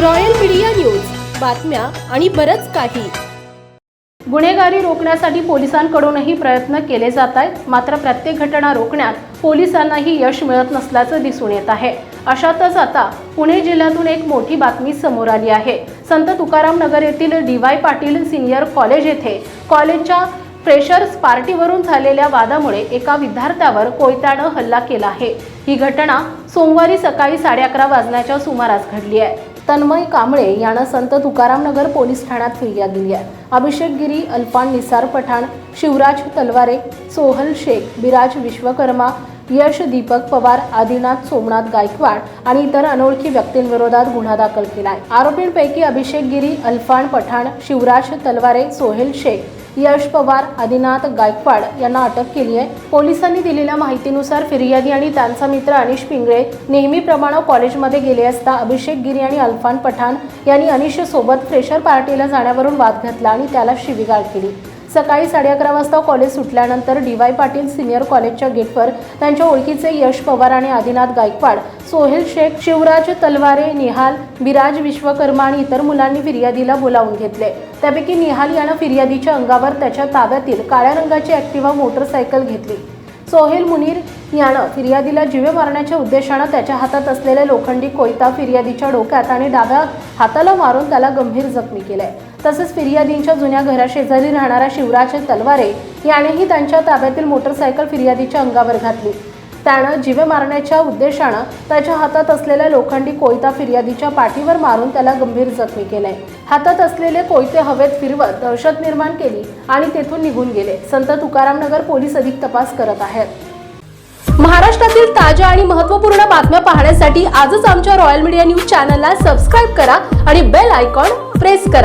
Royal media news. बातम्या आणि बरंच काही. गुन्हेगारी रोखण्यासाठी पोलिसांकडूनही प्रयत्न केले जात आहेत मात्र प्रत्येक घटना रोखण्यात पोलिसांनाही यश मिळत नसल्याचं दिसून येत आहे. अशातच आता पुणे जिल्ह्यातून एक मोठी बातमी समोर आली आहे. संत तुकाराम नगर येथील D Y Patil senior college येथे कॉलेजच्या फ्रेशर्स पार्टीवरून झालेल्या वादामुळे एका विद्यार्थ्यावर कोयत्यानं हल्ला केला आहे. ही घटना सोमवारी सकाळी साडे अकरा वाजण्याच्या सुमारास घडली आहे. तन्मय कांबळे यानं संत तुकाराम नगर पोलीस ठाण्यात फिर्याद दिली आहे अभिषेक गिरी अल्फान निसार पठाण शिवराज तलवारे सोहल शेख बिराज विश्वकर्मा यश दीपक पवार आदिनाथ सोमनाथ गायकवाड आणि इतर अनोळखी व्यक्तींविरोधात गुन्हा दाखल केला आहे आरोपींपैकी अभिषेक गिरी अल्फान पठाण शिवराज तलवारे सोहेल शेख यश पवार आदिनाथ गायकवाड यांना अटक केली आहे. पोलिसांनी दिलेल्या माहितीनुसार फिर्यादी आणि त्यांचा मित्र अनिश पिंगळे नेहमीप्रमाणे कॉलेजमध्ये गेले असता अभिषेक गिरी आणि अल्फान पठाण यांनी अनिशसोबत फ्रेशर पार्टीला जाण्यावरून वाद घातला आणि त्याला शिवीगाळ केली. सकाळी साडे अकरा वाजता कॉलेज सुटल्यानंतर डी वाय पाटील सिनियर कॉलेजच्या गेटवर त्यांच्या ओळखीचे यश पवार आणि आदिनाथ गायकवाड सोहेल शेख शिवराज तलवारे निहाल बिराज विश्वकर्मा आणि इतर मुलांनी फिर्यादीला बोलावून घेतले. त्यापैकी निहाल यानं फिर्यादीच्या अंगावर त्याच्या ताब्यातील काळ्या रंगाची ॲक्टिवा मोटरसायकल घेतली. सोहेल मुनीर यानं फिर्यादीला जीवे मारण्याच्या उद्देशानं त्याच्या हातात असलेले लोखंडी कोयता फिर्यादीच्या डोक्यात आणि डाव्या हाताला मारून त्याला गंभीर जखमी केलंय. तसेच फिर्यादींच्या जुन्या घराशेजारी राहणारा शिवराज तलवारे यानेही त्यांच्या ताब्यातील मोटरसायकल फिर्यादीच्या अंगावर घातली. त्यानं जीवे मारण्याच्या उद्देशानं त्याच्या हातात असलेल्या लोखंडी कोयता फिर्यादीच्या पाठीवर मारून त्याला गंभीर जखमी केले हातात असलेले कोयते हवेत फिरवत दहशत निर्माण केली आणि तेथून निघून गेले. संत तुकाराम नगर पोलीस अधिक तपास करत आहेत. महाराष्ट्रातील ताज्या आणि महत्त्वपूर्ण बातम्या पाहण्यासाठी आजच आमच्या रॉयल मीडिया न्यूज चॅनलला सबस्क्राईब करा आणि बेल आयकॉन प्रेस करा.